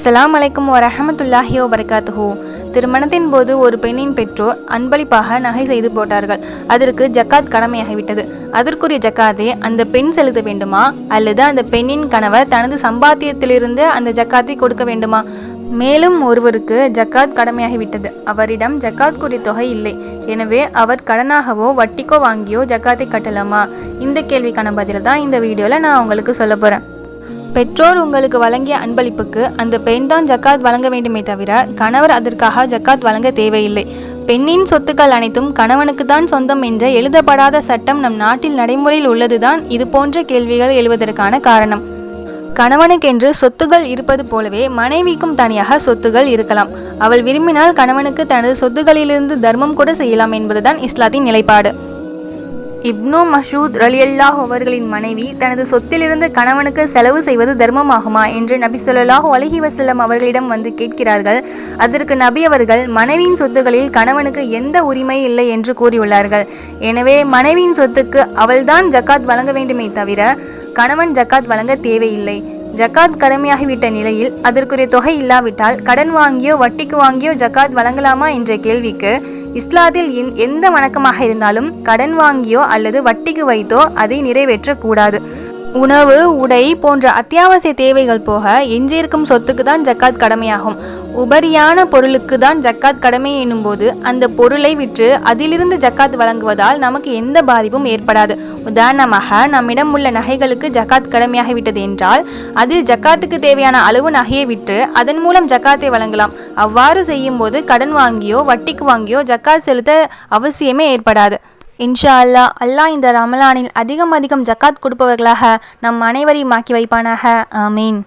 அஸ்லாம் அலைக்கும் வரஹமத்துல்லாஹி வரகாத்துஹோ திருமணத்தின் போது ஒரு பெண்ணின் பெற்றோர் அன்பளிப்பாக நகை செய்து போட்டார்கள். அதற்கு ஜக்காத் கடமையாகிவிட்டது. அதற்குரிய ஜக்காத்தை அந்த பெண் செலுத்த வேண்டுமா? அல்லது அந்த பெண்ணின் கணவர் தனது சம்பாத்தியத்திலிருந்து அந்த ஜக்காத்தை கொடுக்க வேண்டுமா? மேலும் ஒருவருக்கு ஜக்காத் கடமையாகிவிட்டது. அவரிடம் ஜக்காத்குரிய தொகை இல்லை. எனவே அவர் கடனாகவோ வட்டிக்கோ வாங்கியோ ஜக்காத்தை கட்டலாமா? இந்த கேள்விக்கான பதில் தான் இந்த வீடியோவில் நான் உங்களுக்கு சொல்ல போகிறேன் பெற்றோர் உங்களுக்கு வழங்கிய அன்பளிப்புக்கு அந்த பெண் தான் ஜக்காத் வழங்க வேண்டுமே தவிர கணவர் அதற்காக ஜக்காத் வழங்க தேவையில்லை. பெண்ணின் சொத்துக்கள் அனைத்தும் கணவனுக்கு தான் சொந்தம் என்ற எழுதப்படாத சட்டம் நம் நாட்டில் நடைமுறையில் உள்ளதுதான். இது போன்ற கேள்விகள் எழுவதற்கான காரணம். கணவனுக்கென்று சொத்துகள் இருப்பது போலவே மனைவிக்கும் தனியாக சொத்துகள் இருக்கலாம். அவள் விரும்பினால் கணவனுக்கு தனது சொத்துகளிலிருந்து தர்மம் கூட செய்யலாம் என்பதுதான் இஸ்லாத்தின் நிலைப்பாடு. இப்னு மஷூத் ரலியல்லாஹ் அவர்களின் மனைவி தனது சொத்திலிருந்து கணவனுக்கு செலவு செய்வது தர்மமாகுமா என்று நபி சொல்லாஹு அலஹி வசல்லம் அவர்களிடம் வந்து கேட்கிறார்கள். அதற்கு நபி அவர்கள் மனைவியின் சொத்துகளில் கணவனுக்கு எந்த உரிமை இல்லை? என்று கூறியுள்ளார்கள். எனவே மனைவியின் சொத்துக்கு அவள்தான் ஜக்காத் வழங்க வேண்டுமே தவிர கணவன் ஜக்காத் வழங்க தேவையில்லை. ஜக்காத் கடமையாகிவிட்ட நிலையில் அதற்குரிய தொகை இல்லாவிட்டால் கடன் வாங்கியோ வட்டிக்கு வாங்கியோ ஜக்காத் வழங்கலாமா என்ற கேள்விக்கு இஸ்லாத்தில் எந்த வணக்கமாக இருந்தாலும் கடன் வாங்கியோ அல்லது வட்டிக்கு வைத்தோ அதை நிறைவேற்றக்கூடாது. உணவு உடை போன்ற அத்தியாவசிய தேவைகள் போக எஞ்சியிருக்கும் சொத்துக்கு தான் ஜக்காத் கடமையாகும். உபரியான பொருளுக்கு தான் ஜக்காத் கடமை எனும்போது அந்த பொருளை விற்று அதிலிருந்து ஜக்காத் வழங்குவதால் நமக்கு எந்த பாதிப்பும் ஏற்படாது. உதாரணமாக நம்மிடம் உள்ள நகைகளுக்கு ஜக்காத் கடமையாகிவிட்டது என்றால் அதில் ஜக்காத்துக்கு தேவையான அளவு நகையை விற்று அதன் மூலம் ஜக்காத்தை வழங்கலாம். அவ்வாறு செய்யும்போது கடன் வாங்கியோ வட்டிக்கு வாங்கியோ ஜக்காத் செலுத்த அவசியமே ஏற்படாது. இன்ஷா அல்லா அல்லாஹ் இந்த ரமலானில் அதிகம் அதிகம் ஜக்காத் கொடுப்பவர்களாக நம் அனைவரையும் ஆக்கி வைப்பானாக. ஆமீன்.